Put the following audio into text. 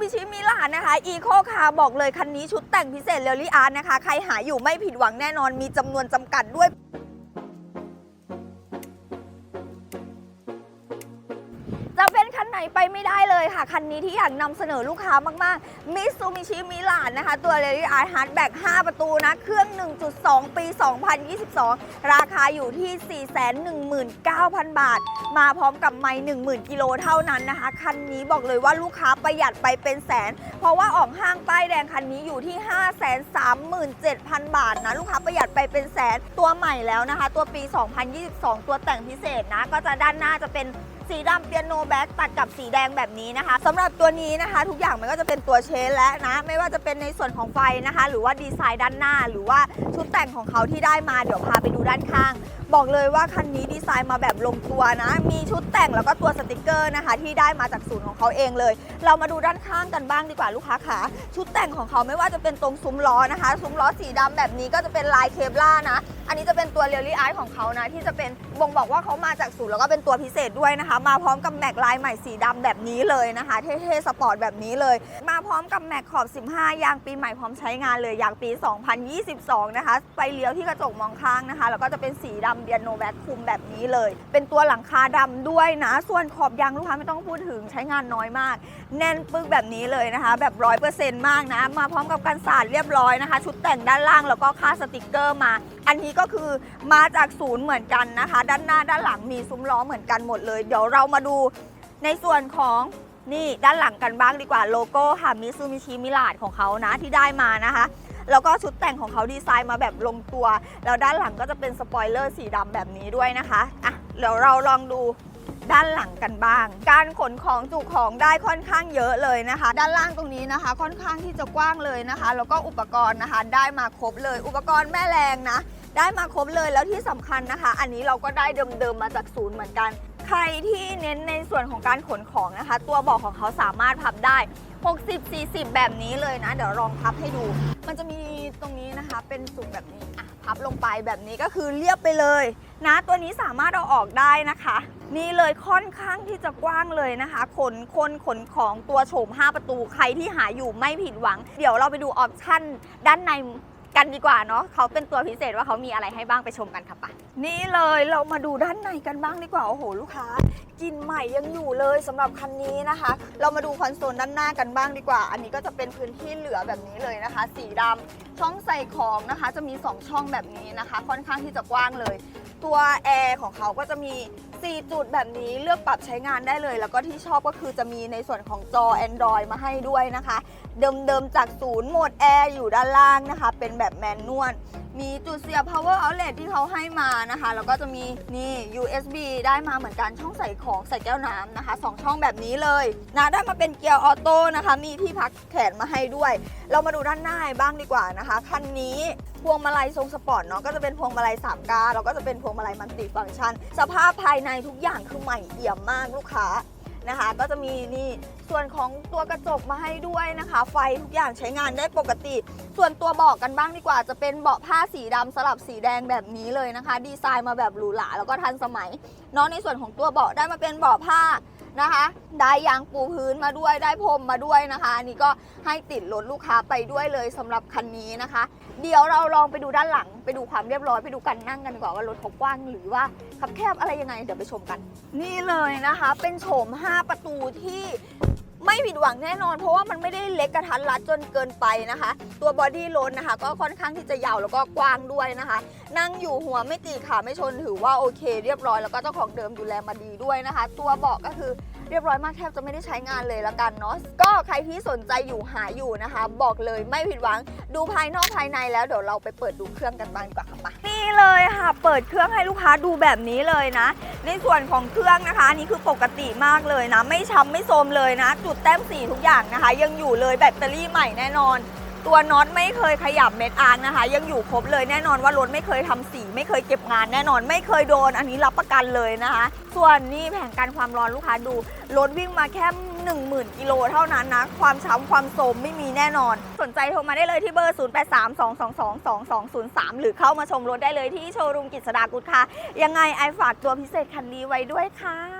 มิชิมิลานนะคะอีโคคาบอกเลยคันนี้ชุดแต่งพิเศษเรลลี่อาร์ตนะคะ ใครหาอยู่ไม่ผิดหวังแน่นอนมีจำนวนจำกัดด้วย นไหนไปไม่ได้เลยค่ะ คันนี้ที่อยากนำเสนอลูกค้ามากๆมิซูมิชิมิลานนะคะ ตัว r a l l y Art Hatchback 5ประตูนะ เครื่อง 1.2 ปี 2022 ราคาอยู่ที่ 419,000 บาท มาพร้อมกับไม่10,000 กิโลเท่านั้นนะคะ คันนี้บอกเลยว่าลูกค้าประหยัดไปเป็นแสน เพราะว่าออกห้างป้ายแดงคันนี้อยู่ที่ 537,000 บาทนะ ลูกค้าประหยัดไปเป็นแสนตัวใหม่แล้วนะคะ ตัวปี 2022 ตัวแต่งพิเศษนะก็จะด้านหน้าจะเป็น สีดำเปียโนแบ็กตัดกับสีแดงแบบนี้นะคะสำหรับตัวนี้นะคะ ทุกอย่างมันก็จะเป็นตัวเชนและนะ ไม่ว่าจะเป็นในส่วนของไฟนะคะ หรือว่าดีไซน์ด้านหน้า หรือว่าชุดแต่งของเขาที่ได้มาเดี๋ยวพาไปดูด้านข้าง บอกเลยว่าคันนี้ดีไซน์มาแบบลงตัวนะ มีชุดแต่งแล้วก็ตัวสติกเกอร์นะคะ ที่ได้มาจากศูนย์ของเขาเองเลย เรามาดูด้านข้างกันบ้างดีกว่าลูกค้าขาชุดแต่งของเขาไม่ว่าจะเป็นตรงซุ้มล้อนะคะซุ้มล้อสีดำแบบนี้ก็จะเป็นลายเคปล่านะอันนี้จะเป็นตัวเรียลลี่ไอของเขานะที่จะเป็นบ่งบอกว่าเขามาจากศูนย์แล้วก็เป็นตัวพิเศษด้วยนะคะมาพร้อมกับแม็กลายใหม่สีดำแบบนี้เลยนะคะ เท่ๆสปอร์ตแบบนี้เลย มาพร้อมกับแม็กขอบ 15 ยางปีใหม่พร้อมใช้งานเลยยางปี 2022 นะคะ ไฟเลี้ยวที่กระจกมองข้างนะคะ แล้วก็จะเป็นสีดำเบียนโนแบ็คคุมแบบนี้เลย เป็นตัวหลังคาดำด้วยนะ ส่วนขอบยางลูกค้าไม่ต้องพูดถึงใช้งานน้อยมาก แน่นปึกแบบนี้เลยนะคะ แบบร้อยเปอร์เซ็นต์มากนะ มาพร้อมกับกันสาดเรียบร้อยนะคะ ชุดแต่งด้านล่างแล้วก็ค่าสติกเกอร์มา อันนี้ก็คือมาจากศูนย์เหมือนกันนะคะ ด้านหน้าด้านหลังมีซุ้มล้อเหมือนกันหมดเลย เดี๋ยวเรามาดูในส่วนของนี่ด้านหลังกันบ้างดีกว่าโลโก้ค่ะมิซูมิชิมิลาดของเขานะที่ได้มานะคะ แล้วก็ชุดแต่งของเขาดีไซน์มาแบบลงตัว แล้วด้านหลังก็จะเป็นสปอยเลอร์สีดำแบบนี้ด้วยนะคะอะเดี๋ยวเราลองดู ด้านหลังกันบ้าง การขนของจุของได้ค่อนข้างเยอะเลยนะคะ ด้านล่างตรงนี้นะคะ ค่อนข้างที่จะกว้างเลยนะคะ แล้วก็อุปกรณ์นะคะ ได้มาครบเลย อุปกรณ์แม่แรงนะ ได้มาครบเลยแล้วที่สำคัญนะคะ อันนี้เราก็ได้เดิมๆมาจากศูนย์เหมือนกัน ใครที่เน้นในส่วนของการขนของนะคะ ตัวเบอกของเขาสามารถพับได้ 60 40 แบบนี้เลยนะ เดี๋ยวลองพับให้ดู มันจะมีตรงนี้นะคะ เป็นสุ่มแบบนี้อะพับลงไปแบบนี้ก็คือเรียบไปเลย นะ ตัวนี้สามารถเอาออกได้นะคะ นี่เลยค่อนข้างที่จะกว้างเลยนะคะ ขนคนขนของตัวโฉม 5 ประตูใครที่หาอยู่ไม่ผิดหวัง เดี๋ยวเราไปดูออปชั่นด้านใน กันดีกว่าเนาะเขาเป็นตัวพิเศษว่าเขามีอะไรให้บ้างไปชมกันค่ะปะนี่เลยเรามาดูด้านในกันบ้างดีกว่าโอ้โหลูกค้า กินใหม่ยังอยู่เลยสำหรับคันนี้นะคะ เรามาดูคอนโซลด้านหน้ากันบ้างดีกว่า อันนี้ก็จะเป็นพื้นที่เหลือแบบนี้เลยนะคะ สีดำช่องใส่ของนะคะ จะมี 2 ช่องแบบนี้นะคะ ค่อนข้างที่จะกว้างเลย ตัวแอร์ของเขาก็จะมี 4 จุดแบบนี้เลือกปรับใช้งานได้เลย แล้วก็ที่ชอบก็คือจะมีในส่วนของจอ Android มาให้ด้วยนะคะ เดิมๆจากศูนย์โหมดแอร์อยู่ด้านล่างนะคะ เป็นแบบแมนนวล มีจุดเสียบ power outlet ที่เขาให้มานะคะ แล้วก็จะมีนี่ USB ได้มาเหมือนกันช่องใส่ของใส่แก้วน้ำนะคะ 2 ช่องแบบนี้เลยนะได้มาเป็นเกียร์ออโต้นะคะ มีที่พักแขนมาให้ด้วย เรามาดูด้านหน้าบ้างดีกว่านะคะ คันนี้พวงมาลัยทรงสปอร์ตเนาะก็จะเป็นพวงมาลัย3กาแล้วก็จะเป็นพวงมาลัยมัลติฟังก์ชัน สภาพภายในทุกอย่างคือใหม่เอี่ยมมากลูกค้า นะคะ ก็จะมีนี่ส่วนของตัวกระจกมาให้ด้วยนะคะ ไฟทุกอย่างใช้งานได้ปกติ ส่วนตัวเบาะกันบ้างดีกว่าจะเป็นเบาะผ้าสีดำสลับสีแดงแบบนี้เลยนะคะ ดีไซน์มาแบบหรูหราแล้วก็ทันสมัยเนาะในส่วนของตัวเบาะได้มาเป็นเบาะผ้า นะคะ ได้ยางปูพื้นมาด้วยได้พรมมาด้วยนะคะอันนี้ก็ให้ติดรถลูกค้าไปด้วยเลยสำหรับคันนี้นะคะ เดี๋ยวเราลองไปดูด้านหลัง ไปดูความเรียบร้อยไปดูการนั่งกันดีกว่าว่ารถเขากว้างหรือว่าคับแคบอะไรยังไงเดี๋ยวไปชมกัน นี่เลยนะคะ เป็นโฉม 5 ประตูที่ ไม่ผิดหวังแน่นอน เพราะว่ามันไม่ได้เล็กกระทันรัดจนเกินไปนะคะ ตัวบอดี้รถนะคะ ก็ค่อนข้างที่จะยาวแล้วก็กว้างด้วยนะคะ นั่งอยู่หัวไม่ตีขาไม่ชนถือว่าโอเค เรียบร้อยแล้วก็เจ้าของเดิมดูแลมาดีด้วยนะคะ ตัวเบาะก็คือ เรียบร้อยมากแทบจะไม่ได้ใช้งานเลยละกันเนาะก็ใครที่สนใจอยู่หาอยู่นะคะ บอกเลยไม่ผิดหวังดูภายนอกภายในแล้วเดี๋ยวเราไปเปิดดูเครื่องกันบ้างดีกว่าค่ะมานี่เลยค่ะ เปิดเครื่องให้ลูกค้าดูแบบนี้เลยนะ ในส่วนของเครื่องนะคะอันนี่คือปกติมากเลยนะ ไม่ช้ำไม่โทรมเลยนะ จุดแต้มสีทุกอย่างนะคะ ยังอยู่เลยแบตเตอรี่ใหม่แน่นอน ตัวน็อตไม่เคยขยับเม็ดอาร์นะคะ ยังอยู่ครบเลยแน่นอนว่ารถไม่เคยทำสี ไม่เคยเก็บงานแน่นอนไม่เคยโดน อันนี้รับประกันเลยนะคะ ส่วนนี่แผงกันความร้อนลูกค้าดูรถวิ่งมาแค่ 10,000กิโลเท่านั้นนะ ความช้ำความโทรมไม่มีแน่นอน สนใจโทรมาได้เลยที่เบอร์ 0832222203 หรือเข้ามาชมรถได้เลยที่โชว์รูมกิจสดากุฎค่ะ ยังไงไอฝากตัวพิเศษคันนี้ไว้ด้วยค่ะ